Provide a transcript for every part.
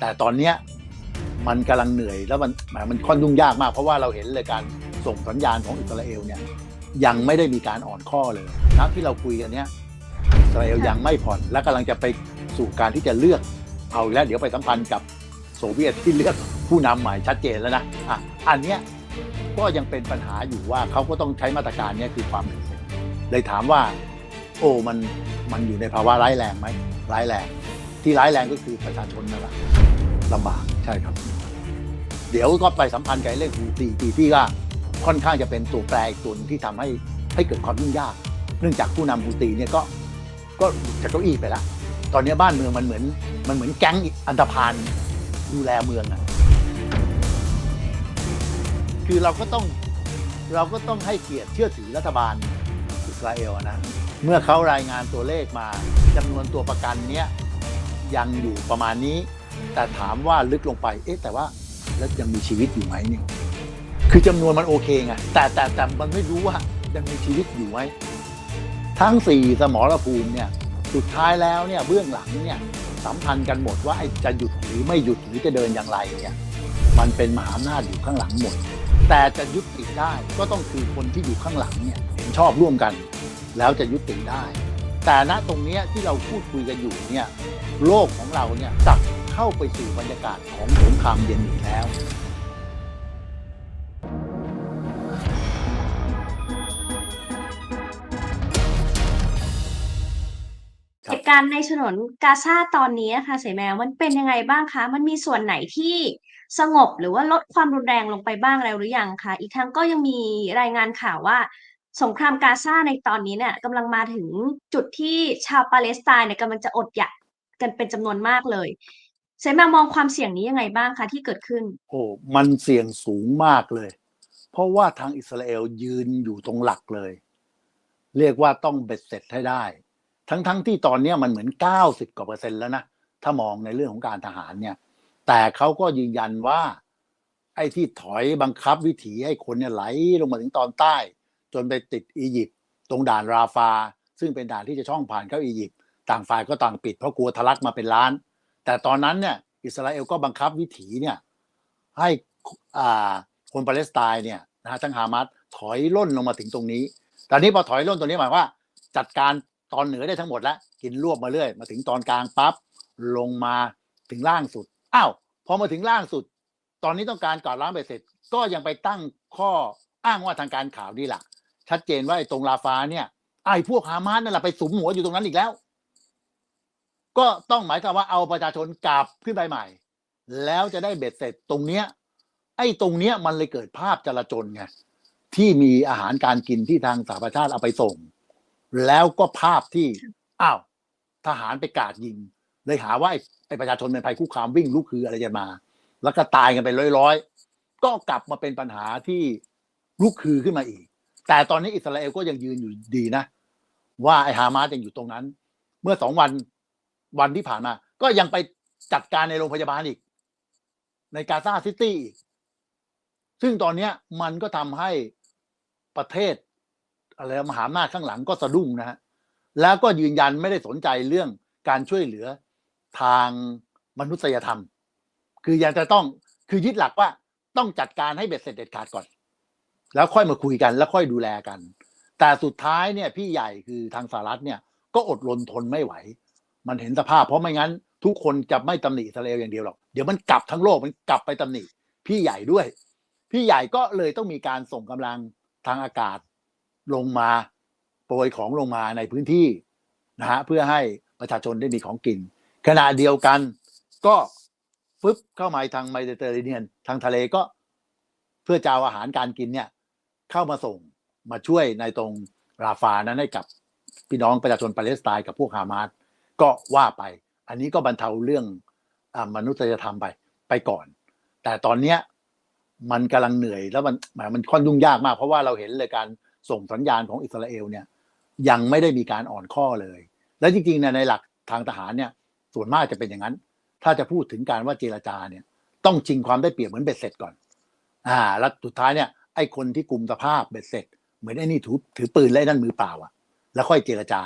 แต่ตอนเนี้ยมันกำลังเหนื่อยแล้วมันแหมมันค่อนยุ่งยากมาก เพราะว่าเราเห็นเลยการส่งสัญญาณของอิสราเอลเนี่ยยังไม่ได้มีการอ่อนข้อเลยนะที่เราคุยกันเนี้ยอิสราเอลยังไม่ผ่อนและกำลังจะไปสู่การที่จะเลือกเอาอีกแล้วเดี๋ยวไปสัมพันธ์กับโซเวียตที่เลือกผู้นำใหม่ชัดเจนแล้วนะอะอันเนี้ยก็ยังเป็นปัญหาอยู่ว่าเขาก็ต้องใช้มาตรการเนี้ยคือความเป็นธรรมเลยถามว่า โอ้มันมันอยู่ในภาวะร้ายแรงไหมร้ายแรง ที่ร้ายแรงก็คือประชาชนนั่นแหละ ลำบากใช่ครับ เดี๋ยวก็ไปสัมพันธ์กับเรื่องฮูตีตีที่ก็ค่อนข้างจะเป็นตัวแปรอีกตัวหนึ่งที่ทำให้ให้เกิดความยุ่งยาก เนื่องจากผู้นำฮูตีเนี่ยก็ก็หลุดจากเก้าอี้ไปแล้ว ตอนนี้บ้านเมืองมันเหมือนมันเหมือนแก๊งอันธพาลดูแลเมืองอะคือเราก็ต้องเราก็ต้องให้เกียรติเชื่อถือรัฐบาลอิสราเอลอะนะ เมื่อเขารายงานตัวเลขมาจำนวนตัวประกันเนี้ยยังอยู่ประมาณนี้ แต่ถามว่าลึกลงไป เอ๊ะ แต่ว่าแล้วยังมีชีวิตอยู่ไหมเนี่ย คือจำนวนมันโอเคไง แต่แต่แต่มันไม่รู้ว่ายังมีชีวิตอยู่ไหม ทั้งสี่สมรภูมิเนี่ย สุดท้ายแล้วเนี่ยเบื้องหลังเนี่ยสัมพันธ์กันหมดว่าไอ้จะหยุดหรือไม่หยุดหรือจะเดินอย่างไรเนี่ย มันเป็นมหาอำนาจอยู่ข้างหลังหมด แต่จะยุติได้ก็ต้องคือคนที่อยู่ข้างหลังเนี่ยเห็นชอบร่วมกัน แล้วจะยุติได้ แต่ณตรงนี้ที่เราพูดคุยกันอยู่เนี่ยโลกของเราเนี่ยกับ เข้าไปสู่บรรยากาศของสงครามเย็นอีกแล้ว เหตุการณ์ในฉนวนกาซาตอนนี้นะคะเสแมวมันเป็นยังไงบ้างคะ มันมีส่วนไหนที่สงบหรือว่าลดความรุนแรงลงไปบ้างแล้วหรือยังคะอีกทั้งก็ยังมีรายงานข่าวว่า สงครามกาซาในตอนนี้เนี่ยกำลังมาถึงจุดที่ชาวปาเลสไตน์เนี่ยกำลังจะอดอยากกันเป็นจำนวนมากเลย เสมวมองความเสี่ยงนี้ยังไงบ้างคะที่เกิดขึ้น โอ้มันเสี่ยงสูงมากเลย เพราะว่าทางอิสราเอลยืนอยู่ตรงหลักเลย เรียกว่าต้องเบ็ดเสร็จให้ได้ ทั้งๆทที่ตอนนี้มันเหมือน 90 กว่าเปอร์เซ็นต์แล้วนะ ถ้ามองในเรื่องของการทหารเนี่ย แต่เขาก็ยืนยันว่า ไอ้ที่ถอยบังคับวิถีให้คนเนี่ยไหลลงมาถึงตอนใต้ จนไปติดอียิปต์ตรงด่านราฟา ซึ่งเป็นด่านที่จะช่องผ่านเข้าอียิปต์ต่างฝ่ายก็ต่างปิดเพราะกลัวทะลักมาเป็นล้าน แต่ตอนนั้นเนี่ยอิสราเอลก็บังคับวิถีเนี่ยให้อ่าคนปาเลสไตน์เนี่ยนะฮะทั้งฮามาสถอยล่นลงมาถึงตรงนี้ตอนนี้พอถอยล่นตรงนี้หมายว่า จัดการตอนเหนือได้ทั้งหมดแล้วกินรวบมาเรื่อย มาถึงตอนกลางปั๊บลงมาถึงล่างสุดอ้าวพอมาถึงล่างสุด ตอนนี้ต้องการกวาดล้างไปเสร็จ ก็ยังไปตั้งข้ออ้างว่าทางการข่าวนี่แหละชัดเจนว่าไอ้ตรงลาฟาเนี่ยไอ้พวกฮามาสนั่นแหละไปสุมหัวอยู่ตรงนั้นอีกแล้ว ก็ต้องหมายความว่าเอาประชาชนกลับขึ้นไปใหม่ แล้วจะได้เบ็ดเสร็จตรงเนี้ย ไอ้ตรงเนี้ยมันเลยเกิดภาพจลาจลไงที่มีอาหารการกินที่ทางสหประชาชาติเอาไปส่ง แล้วก็ภาพที่อ้าวทหารไปกาดยิง เลยหาว่าไอ้ประชาชนเป็นภัยคุกคามวิ่งลุกคืออะไรจะมา แล้วก็ตายกันไปร้อยๆก็กลับมาเป็นปัญหาที่ลุกคือขึ้นมาอีก แต่ตอนนี้อิสราเอลก็ยังยืนอยู่ดีนะ ว่าไอ้ฮามาสยังอยู่ตรงนั้น เมื่อสองวัน วันที่ผ่านมา ก็ยังไปจัดการในโรงพยาบาลอีก ในกาซาซิตี้อีก ซึ่งตอนนี้มันก็ทำให้ประเทศอะไรมหาอำนาจข้างหลังก็สะดุ้งนะฮะแล้วก็ยืนยันไม่ได้สนใจเรื่องการช่วยเหลือทางมนุษยธรรม คือยังจะต้องคือยึดหลักว่าต้องจัดการให้เบ็ดเสร็จเด็ดขาดก่อน แล้วค่อยมาคุยกันแล้วค่อยดูแลกัน แต่สุดท้ายเนี่ยพี่ใหญ่คือทางสหรัฐเนี่ยก็อดรนทนไม่ไหว มันเห็นสภาพ เพราะไม่งั้น ทุกคนจะไม่ตำหนิอิสราเอลอย่างเดียวหรอกเดี๋ยวมันกลับทั้งโลกมันกลับไปตำหนิพี่ใหญ่ด้วย พี่ใหญ่ก็เลยต้องมีการส่งกำลังทางอากาศลงมาโปรยของลงมาในพื้นที่นะฮะเพื่อให้ประชาชนได้มีของกิน ขณะเดียวกันก็ฟึบเข้ามาทางไมเดเตอร์เรเนียนทางทะเลก็เพื่อจะเอาอาหารการกินเนี่ยเข้ามาส่งมาช่วยในตรงราฟานั้นให้กับพี่น้องประชาชนปาเลสไตน์กับพวกฮามาส ก็ว่าไป อันนี้ก็บรรเทาเรื่องอมนุษยธรรมไปไปก่อน แต่ตอนเนี้ยมันกำลังเหนื่อยแล้วมันหมายมันค่อนยุ่งยากมาก เพราะว่าเราเห็นเลยการส่งสัญญาณของอิสราเอลเนี่ยยังไม่ได้มีการอ่อนข้อเลย และจริงๆเนี่ยในหลักทางทหารเนี่ยส่วนมากจะเป็นอย่างนั้น ถ้าจะพูดถึงการว่าเจรจาเนี่ยต้องชิงความได้เปรียบเหมือนเบ็ดเสร็จก่อน อ่า แล้วสุดท้ายเนี่ยไอ้คนที่กลุ่มสภาพเบ็ดเสร็จ เหมือนไอ้นี่ถือถือปืนและไอ้นั่นมือเปล่าอะแล้วค่อยเจรจา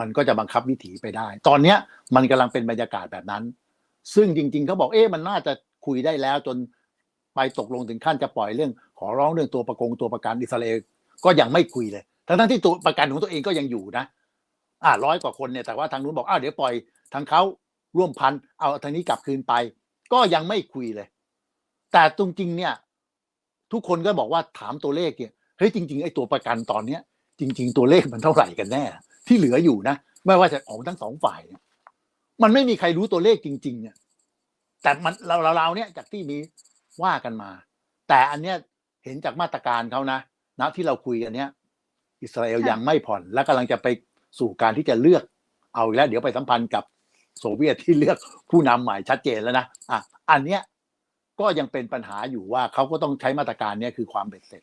มันก็จะบังคับวิถีไปได้ ตอนเนี้ยมันกำลังเป็นบรรยากาศแบบนั้น ซึ่งจริง ๆเขาบอกเอ๊ะมันน่าจะคุยได้แล้วจนไปตกลงถึงขั้นจะปล่อยเรื่อง ขอร้องเรื่องตัวประกงตัวประกันอิสราเอลก็ยังไม่คุยเลย ทั้งที่ตัวประกันของตัวเองก็ยังอยู่นะ อ่าร้อยกว่าคนเนี่ยแต่ว่าทางนู้นบอกอ้าวเดี๋ยวปล่อยทางเขาร่วมพันเอาทางนี้กลับคืนไป ก็ยังไม่คุยเลย แต่ตรงจริงเนี่ย ทุกคนก็บอกว่าถามตัวเลขเนี่ยเฮ้ยจริง ๆไอ้ตัวประกันตอนเนี้ยจริง ๆ ตัวเลขมันเท่าไหร่กันแน่ที่เหลืออยู่นะไม่ว่าจะของทั้งสองฝ่ายเนี่ยมันไม่มีใครรู้ตัวเลขจริง ๆ เนี่ย แต่มันเราเราเราเนี่ยจากที่มีว่ากันมา แต่อันเนี้ยเห็นจากมาตรการเขานะนะที่เราคุยกันเนี้ยอิสราเอลค่ะยังไม่ผ่อน และกำลังจะไปสู่การที่จะเลือกเอาอีกแล้ว เดี๋ยวไปสัมพันธ์กับโซเวียตที่เลือกผู้นำใหม่ชัดเจนแล้วนะอะอันเนี้ยก็ยังเป็นปัญหาอยู่ว่าเขาก็ต้องใช้มาตรการเนี้ยคือความเบ็ดเสร็จ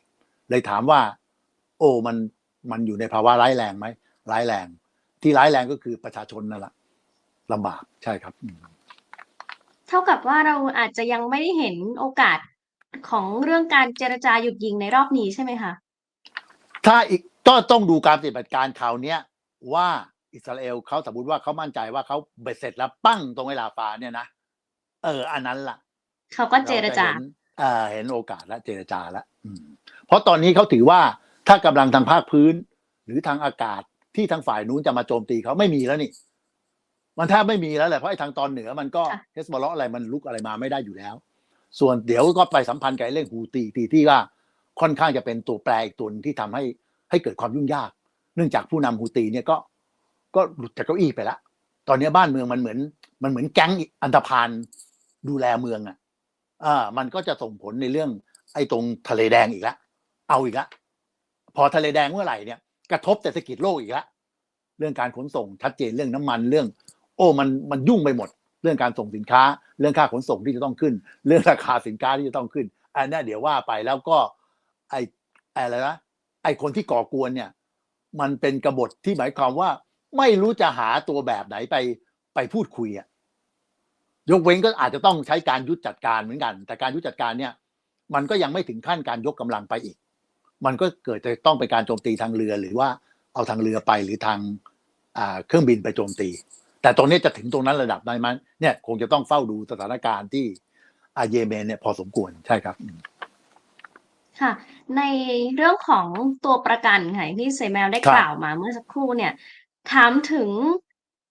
เลยถามว่า โอ้มันมันอยู่ในภาวะร้ายแรงไหม ร้ายแรง ที่ร้ายแรงก็คือประชาชนนั่นแหละลำบากใช่ครับอืมเท่ากับว่าเราอาจจะยังไม่ได้เห็นโอกาสของเรื่องการเจรจาหยุดยิงในรอบนี้ใช่ไหมคะ ถ้าอีกก็ต้องดูการปฏิบัติการคราวเนี้ยว่าอิสราเอลเขาสมมติว่าเขามั่นใจว่าเขาเบ็ดเสร็จแล้วปั้งตรงเวลาฟ้าเนี่ยนะเออ อันนั้นล่ะเขาก็เจรจาเห็นเอ่อเห็นโอกาสและเจรจาแล้วอืมเพราะตอนนี้เขาถือว่าถ้ากำลังทางภาคพื้น หรือทางอากาศ ที่ทางฝ่ายนู้นจะมาโจมตีเขาไม่มีแล้วนี่ มันแทบไม่มีแล้วแหละเพราะไอ้ทางตอนเหนือมันก็ค่ะเฮสบอลอะไรมันลุกอะไรมาไม่ได้อยู่แล้ว ส่วนเดี๋ยวก็ไปสัมพันธ์กับไอ้เรื่องฮูตีตีที่ว่าค่อนข้างจะเป็นตัวแปรอีกตัวหนึ่งที่ทำให้ให้เกิดความยุ่งยาก เนื่องจากผู้นำฮูตีเนี่ยก็ ก็หลุดจากเก้าอี้ไปแล้วตอนนี้บ้านเมืองมันเหมือน มันเหมือนแก๊งอันธพาลดูแลเมืองอะอ่ามันก็จะส่งผลในเรื่อง ไอ้ตรงทะเลแดงอีกแล้วเอาอีกแล้วพอทะเลแดงเมื่อไหร่เนี่ย กระทบเศรษฐกิจโลกอีกแล้วเรื่องการขนส่งชัดเจนเรื่องน้ำมันเรื่อง โอ้มันมันยุ่งไปหมด เรื่องการส่งสินค้า เรื่องค่าขนส่งที่จะต้องขึ้น เรื่องราคาสินค้าที่จะต้องขึ้นอันนี้เดี๋ยวว่าไปแล้วก็ไออะไรนะไอคนที่ก่อกวนเนี่ย มันเป็นกบฏที่หมายความว่า ไม่รู้จะหาตัวแบบไหนไปไปพูดคุยอะยกเว้นก็อาจจะต้องใช้การยุทธจัดการเหมือนกัน แต่การยุทธจัดการเนี่ย มันก็ยังไม่ถึงขั้นการยกกำลังไปอีก มันก็เกิดจะต้องเป็นการโจมตีทางเรือหรือว่าเอาทางเรือไปหรือทางอ่าเครื่องบินไปโจมตี แต่ตรงนี้จะถึงตรงนั้นระดับไหนมันเนี่ยคงจะต้องเฝ้าดูสถานการณ์ที่อาเยเมนเนี่ยพอสมควรใช่ครับอืมค่ะในเรื่องของตัวประกันค่ะอย่างที่เซแมวได้ครับกล่าวมาเมื่อสักครู่เนี่ย ถามถึง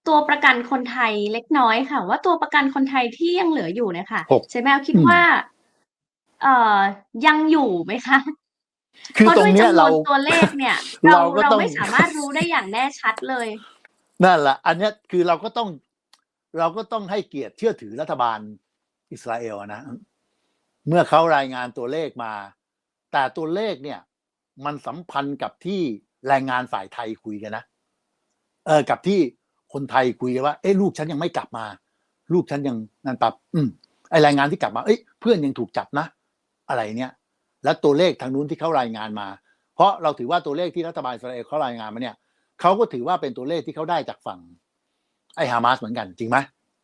ตัวประกันคนไทยเล็กน้อยค่ะ ว่าตัวประกันคนไทยที่ยังเหลืออยู่เนี่ยค่ะหกเซแมวคิดอืมว่า เอ่อยังอยู่ไหมคะ คือเพราะตรด้งวยเนี้ยจำนเราวนตัวเลขเนี่ย เราเราก็เราต้องไม่สามารถรู้ได้อย่างแน่ชัดเลยนั่นแหละอันเนี้ยคือเราก็ต้อง เราก็ต้องให้เกียรติเชื่อถือรัฐบาลอิสราเอลอะนะ เมื่อเขารายงานตัวเลขมา แต่ตัวเลขเนี่ย มันสัมพันธ์กับที่แรงงานฝ่ายไทยคุยกันนะเออกับที่คนไทยคุยกันว่าเอ้ลูกฉันยังไม่กลับมา ลูกฉันยังนั่นปรับ อืมไอรายงานที่กลับมา เอ้ยเพื่อนยังถูกจับนะ อะไรเนี่ย แล้วตัวเลขทางนู้นที่เขารายงานมา เพราะเราถือว่าตัวเลขที่รัฐบาลอิสราเอลเขารายงานมาเนี่ยเขาก็ถือว่าเป็นตัวเลขที่เขาได้จากฝั่งไอ้ฮามาสเหมือนกันจริงไหม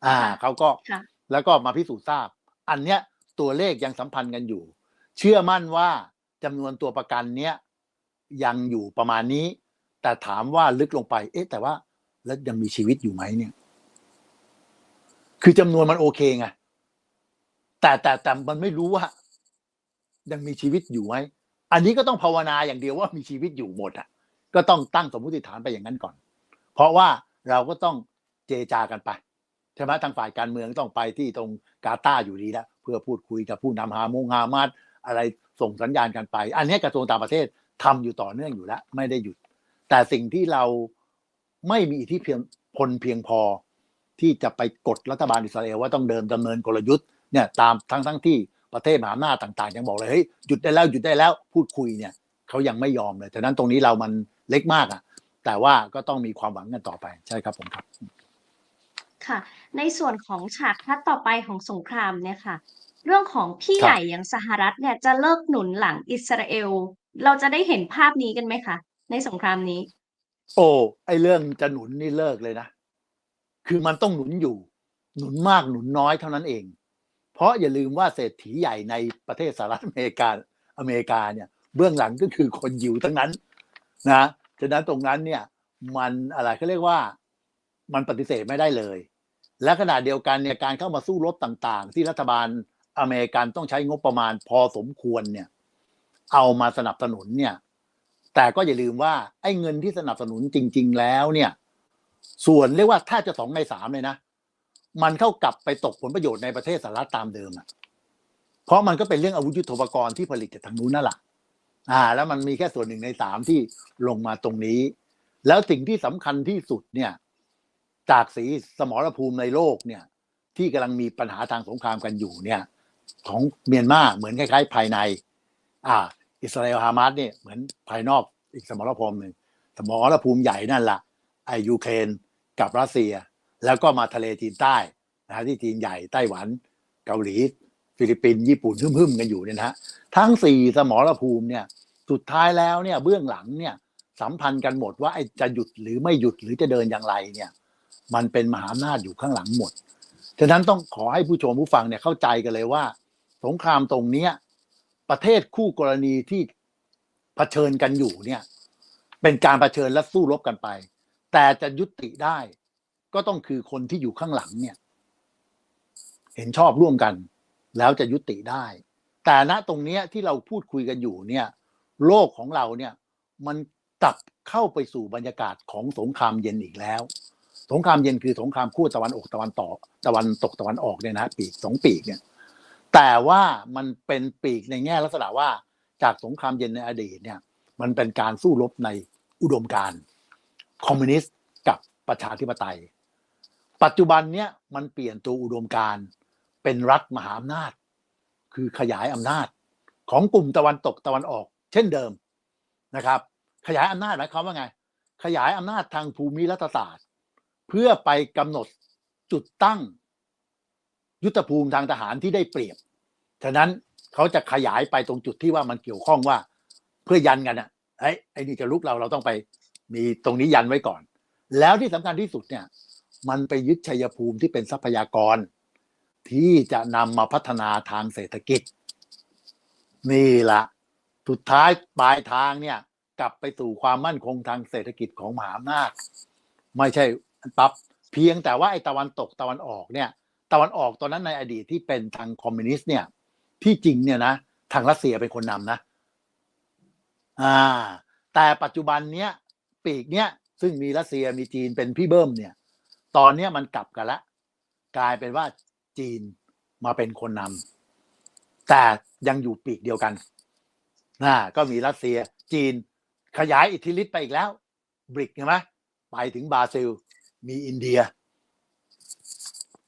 อ่าค่ะเขาก็ค่ะแล้วก็มาพิสูจน์ทราบ อันเนี้ยตัวเลขยังสัมพันธ์กันอยู่ เชื่อมั่นว่าจำนวนตัวประกันเนี้ยยังอยู่ประมาณนี้ แต่ถามว่าลึกลงไป เอ๊ะ แต่ว่าแล้วยังมีชีวิตอยู่ไหมเนี่ย คือจำนวนมันโอเคไงแต่แต่แต่มันไม่รู้ว่า ยังมีชีวิตอยู่ไหมอันนี้ก็ต้องภาวนาอย่างเดียวว่ามีชีวิตอยู่หมดอะ ก็ต้องตั้งสมมติฐานไปอย่างนั้นก่อน เพราะว่าเราก็ต้องเจจากันไปใช่ไหมทางฝ่ายการเมืองต้องไปที่ตรงกาตาอยู่ดีแล้วเพื่อพูดคุยกับผู้นำฮามงฮามาสอะไรส่งสัญญาณกันไป อันนี้กระทรวงต่างประเทศทำอยู่ต่อเนื่องอยู่แล้วไม่ได้หยุด แต่สิ่งที่เราไม่มีอิทธิพลเพียงพอ ที่จะไปกดรัฐบาลอิสราเอลว่าต้องเดินดำเนินกลยุทธ์เนี่ยตามทั้งทั้งที่ ประเทศมหาอำนาจต่างๆ ยังบอกเลยเฮ้ยหยุดได้แล้วหยุดได้แล้วพูดคุยเนี่ยเขายังไม่ยอมเลยฉะนั้นตรงนี้เรามันเล็กมากอะ แต่ว่าก็ต้องมีความหวังกันต่อไปใช่ครับผมครับ ค่ะ ในส่วนของฉากทัดต่อไปของสงครามเนี่ยค่ะ เรื่องของพี่ครับใหญ่อย่างสหรัฐเนี่ยจะเลิกหนุนหลังอิสราเอล เราจะได้เห็นภาพนี้กันไหมคะในสงครามนี้ โอ้ไอเรื่องจะหนุนนี่เลิกเลยนะ คือมันต้องหนุนอยู่ หนุนมากหนุนน้อยเท่านั้นเอง เพราะอย่าลืมว่าเศรษฐีใหญ่ในประเทศสหรัฐอเมริกาอเมริกาเนี่ยเบื้องหลังก็คือคนยิวทั้งนั้นนะฉะนั้นตรงนั้นเนี่ยมันอะไรเขาเรียกว่ามันปฏิเสธไม่ได้เลย และขณะเดียวกันเนี่ยการเข้ามาสู้รบต่างๆ ที่รัฐบาลอเมริกันต้องใช้งบประมาณพอสมควรเนี่ยเอามาสนับสนุนเนี่ยแต่ก็อย่าลืมว่าไอ้เงินที่สนับสนุนจริง ๆ แล้วเนี่ยส่วนเรียกว่าถ้าจะสองในสามเลยนะ มันเข้ากลับไปตกผลประโยชน์ในประเทศสหรัฐตามเดิมอะเพราะมันก็เป็นเรื่องอาวุธยุทโธปกรณ์ที่ผลิตจากทางนู้นนั่นแหละอ่า แล้วมันมีแค่ส่วนหนึ่งในสามที่ลงมาตรงนี้ แล้วสิ่งที่สำคัญที่สุดเนี่ย จากสีสมรภูมิในโลกเนี่ย ที่กำลังมีปัญหาทางสงครามกันอยู่เนี่ย ของเมียนมาเหมือนคล้ายๆ ภายใน อ่า อิสราเอลฮามาสเนี่ยเหมือนภายนอกอีกสมรภูมิหนึ่งสมรภูมิใหญ่นั่นละไอยูเครนกับรัสเซีย แล้วก็มาทะเลจีนใต้นะฮะที่จีนใหญ่ไต้หวันเกาหลี ฟิลิปปินส์ญี่ปุ่นหึ่มๆกันอยู่เนี่ยนะฮะทั้งสี่สมรภูมิเนี่ยสุดท้ายแล้วเนี่ยเบื้องหลังเนี่ยสัมพันธ์กันหมดว่าไอ้จะหยุดหรือไม่หยุดหรือจะเดินอย่างไรเนี่ยมันเป็นมหาอำนาจอยู่ข้างหลังหมดฉะนั้นต้องขอให้ผู้ชมผู้ฟังเนี่ยเข้าใจกันเลยว่า สงครามตรงเนี้ยประเทศคู่กรณีที่เผชิญกันอยู่เนี่ยเป็นการเผชิญและสู้รบกันไป แต่จะยุติได้ ก็ต้องคือคนที่อยู่ข้างหลังเนี่ย เห็นชอบร่วมกัน แล้วจะยุติได้ แต่ณตรงเนี้ยที่เราพูดคุยกันอยู่เนี่ย โลกของเราเนี่ย มันกลับเข้าไปสู่บรรยากาศของสงครามเย็นอีกแล้ว สงครามเย็นคือสงครามคู่ตะวันออกตะวันตกตะวันตกตะวันออกเนี่ยนะปีกสองปีกเนี่ย แต่ว่ามันเป็นปีกในแง่ลักษณะว่าจากสงครามเย็นในอดีตเนี่ย มันเป็นการสู้รบในอุดมการคอมมิวนิสต์กับประชาธิปไตย ปัจจุบันเนี้ยมันเปลี่ยนตัวอุดมการเป็นรัฐมหาอำนาจ คือขยายอำนาจของกลุ่มตะวันตกตะวันออก เช่นเดิมนะครับ ขยายอำนาจหมายความว่าไง ขยายอำนาจทางภูมิรัฐศาสตร์ เพื่อไปกำหนดจุดตั้ง ยุทธภูมิทางทหารที่ได้เปรียบฉะนั้นเขาจะขยายไปตรงจุดที่ว่ามันเกี่ยวข้องว่าเพื่อยันกันอะไอ้ยไอ้นี่จะลุกเราเราต้องไปมีตรงนี้ยันไว้ก่อน แล้วที่สำคัญที่สุดเนี่ย มันไปยึดชัยภูมิที่เป็นทรัพยากร ที่จะนำมาพัฒนาทางเศรษฐกิจ นี่ละสุดท้ายปลายทางเนี่ย กลับไปสู่ความมั่นคงทางเศรษฐกิจของมหาอำนาจไม่ใช่ปับเพียงแต่ว่าไอ้ตะวันตกตะวันออกเนี่ย ตะวันออกตอนนั้นในอดีตที่เป็นทางคอมมิวนิสต์เนี่ย ที่จริงเนี่ยนะทางรัสเซียเป็นคนนำนะ อ่า แต่ปัจจุบันเนี้ยปีกเนี้ยซึ่งมีรัสเซียมีจีนเป็นพี่เบิ้มเนี่ย ตอนเนี้ยมันกลับกันละ กลายเป็นว่าจีนมาเป็นคนนำแต่ยังอยู่ปีกเดียวกันนะก็มีรัสเซีย จีนขยายอิทธิฤทธิ์ไปอีกแล้ว บริกใช่ไหมไปถึงบราซิล มีอินเดีย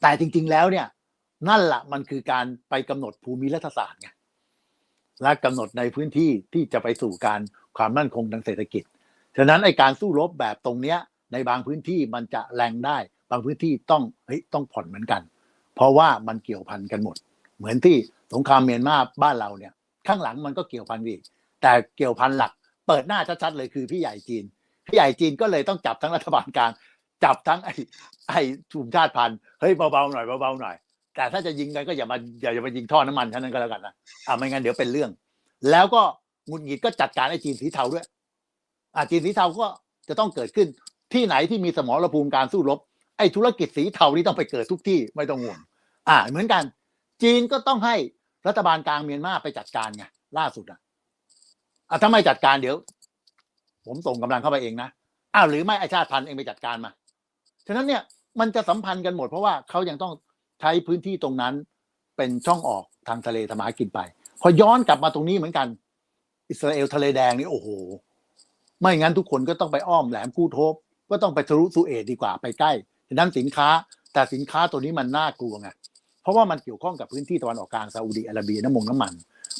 แต่จริง ๆ แล้วเนี่ย นั่นแหละมันคือการไปกำหนดภูมิรัฐศาสตร์ไงและกำหนดในพื้นที่ที่จะไปสู่การความมั่นคงทางเศรษฐกิจ ฉะนั้นไอการสู้รบแบบตรงเนี้ยในบางพื้นที่มันจะแรงได้ บางพื้นที่ต้องเฮ้ยต้องผ่อนเหมือนกัน เพราะว่ามันเกี่ยวพันกันหมด เหมือนที่สงครามเมียนมาบ้านเราเนี่ย ข้างหลังมันก็เกี่ยวพันอีกแต่เกี่ยวพันหลัก เปิดหน้าชัดๆเลยคือพี่ใหญ่จีน พี่ใหญ่จีนก็เลยต้องจับทั้งรัฐบาลกลางจับทั้งไอ้ไอ้ชุมชาติพันธุ์เฮ้ยเบาๆหน่อยเบาๆหน่อย แต่ถ้าจะยิงกันก็อย่ามาอย่าอย่ามายิงท่อน้ำมันเท่านั้นก็แล้วกันนะอ่าไม่งั้นเดี๋ยวเป็นเรื่อง แล้วก็งุดหงิดก็จัดการไอ้จีนสีเทาด้วยอ่าจีนสีเทาก็จะต้องเกิดขึ้นที่ไหนที่มีสมรภูมิการสู้รบ ไอ้ธุรกิจสีเทานี่ต้องไปเกิดทุกที่ไม่ต้องห่วง อ่า เหมือนกัน จีนก็ต้องให้รัฐบาลกลางเมียนมาไปจัดการไงล่าสุดอะอะถ้าไม่จัดการเดี๋ยว ผมส่งกำลังเข้าไปเองนะอ้าวหรือไม่ไอชาติพันธุ์เองไปจัดการมาฉะนั้นเนี่ยมันจะสัมพันธ์กันหมดเพราะว่าเขายังต้องใช้พื้นที่ตรงนั้นเป็นช่องออกทางทะเลทำมากินไป พอย้อนกลับมาตรงนี้เหมือนกัน อิสราเอลทะเลแดงนี่โอ้โห ไม่งั้นทุกคนก็ต้องไปอ้อมแหลมคูโทบ ก็ต้องไปทะลุสุเอตดีกว่าไปใกล้ ฉะนั้นสินค้าแต่สินค้าตัวนี้มันน่ากลัวไงเพราะว่ามันเกี่ยวข้องกับพื้นที่ตะวันออกกลางซาอุดีอาระเบียน้ำมงน้ำมัน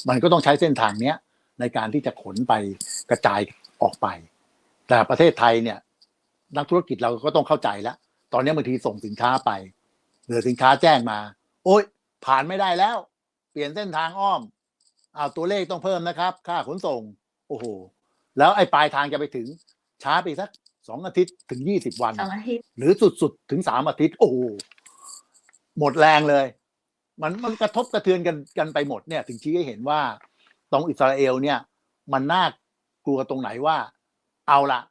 มันก็ต้องใช้เส้นทางเนี้ยในการที่จะขนไปกระจายออกไป แต่ประเทศไทยเนี่ยนักธุรกิจเราก็ต้องเข้าใจแล้ว ตอนนี้บางทีส่งสินค้าไปเหลือสินค้าแจ้งมา โอ๊ยผ่านไม่ได้แล้ว เปลี่ยนเส้นทางอ้อมเอาตัวเลขต้องเพิ่มนะครับ ค่าขนส่ง โอ้โห แล้วไอ้ปลายทางจะไปถึงช้าไปสัก สองอาทิตย์ถึงยี่สิบวันสองอาทิตย์หรือสุดๆ ถึงสามอาทิตย์ โอ้โหหมดแรงเลย มันมันกระทบกระเทือนกันกันไปหมดเนี่ย ถึงชี้ให้เห็นว่าตรงอิสราเอลเนี่ย มันน่ากลัวตรงไหนว่า เอาละ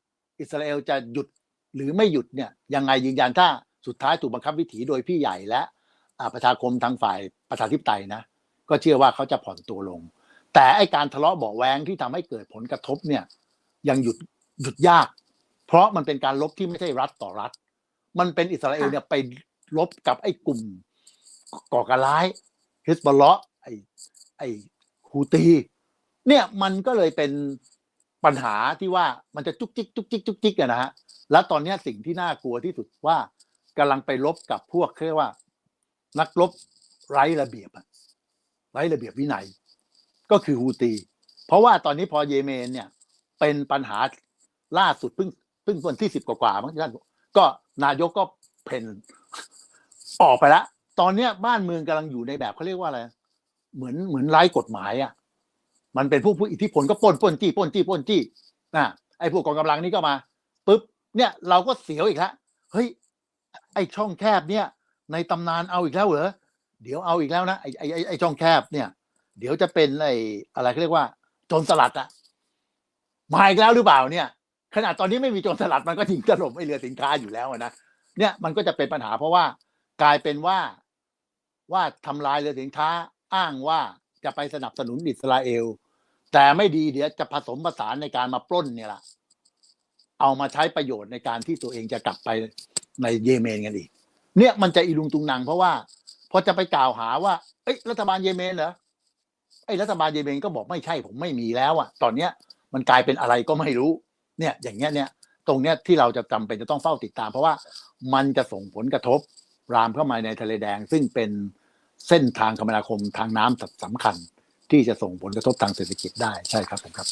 อิสราเอลจะหยุดหรือไม่หยุดเนี่ยยังไงยืนยันถ้าสุดท้ายถูกบังคับวิถีโดยพี่ใหญ่และอ่าประชาคมทางฝ่ายประชาธิปไตยนะ ก็เชื่อว่าเขาจะผ่อนตัวลง แต่ไอการทะเลาะเบาะแวงที่ทำให้เกิดผลกระทบเนี่ย ยังหยุดหยุดยาก เพราะมันเป็นการลบที่ไม่ใช่รัฐต่อรัฐ มันเป็นอิสราเอลเนี่ยไปลบกับไอ้กลุ่มก่อการร้ายฮิสบอลเลาะไอ้ไอ้ฮูตีเนี่ยมันก็เลยเป็นปัญหาที่ว่ามันจะจุกจิกจุกจิกจุกจิกอะนะฮะแล้วตอนเนี้ยสิ่งที่น่ากลัวที่สุดว่ากำลังไปลบกับพวกเรียกว่า นักรบไร้ระเบียบอะไร้ระเบียบวินัย ก็คือฮูตี เพราะว่าตอนนี้พอเยเมนเนี่ย เป็นปัญหาล่าสุดเพิ่ง เพิ่งวันที่สิบกว่าๆมั้งท่านก็นายกก็เพ่นออกไปแล้วตอนเนี้ยบ้านเมืองกำลังอยู่ในแบบเขาเรียกว่าอะไรเหมือนเหมือนไร้กฎหมายอะ มันเป็นผู้ผู้อิทธิพลก็ป้นป้นจี้ป้นจี้ป้นจี้นะไอ้พวกกองกำลังนี้ก็มาปุ๊บเนี่ยเราก็เสียวอีกแล้วเฮ้ยไอ้ช่องแคบเนี่ย ในตำนานเอาอีกแล้วเหรอเดี๋ยวเอาอีกแล้วนะไอ้ไอ้ไอ้ช่องแคบเนี่ย เดี๋ยวจะเป็นไอ้อะไรเขาเรียกว่าจรสลัดอะมาอีกแล้วหรือเปล่าเนี่ย ขนาดตอนนี้ไม่มีโจรสลัดมันก็ยิงถล่มไอ้เรือสินค้าอยู่แล้วนะเนี่ยมันก็จะเป็นปัญหาเพราะว่ากลายเป็นว่าว่าทำลายเรือสินค้าอ้างว่าจะไปสนับสนุนอิสราเอล แต่ไม่ดีเดี๋ยวจะผสมผสานในการมาปล้นเนี่ยละเอามาใช้ประโยชน์ในการที่ตัวเองจะกลับไปในเยเมนกันอีก เนี่ยมันจะอีลุงตุงนังเพราะว่าพอจะไปกล่าวหาว่าเอ้ยรัฐบาลเยเมนเหรอไอ้รัฐบาลเยเมนก็บอกไม่ใช่ผมไม่มีแล้วอะตอนเนี้ยมันกลายเป็นอะไรก็ไม่รู้ เนี่ยอย่างเงี้ยเนี่ยตรงเนี้ยที่เราจะจำเป็นจะต้องเฝ้าติดตาม เพราะว่ามันจะส่งผลกระทบรามเข้ามาในทะเลแดง ซึ่งเป็นเส้นทางคมนาคมทางน้ำสำคัญ ที่จะส่งผลกระทบทางเศรษฐกิจได้ใช่ครับผมครับ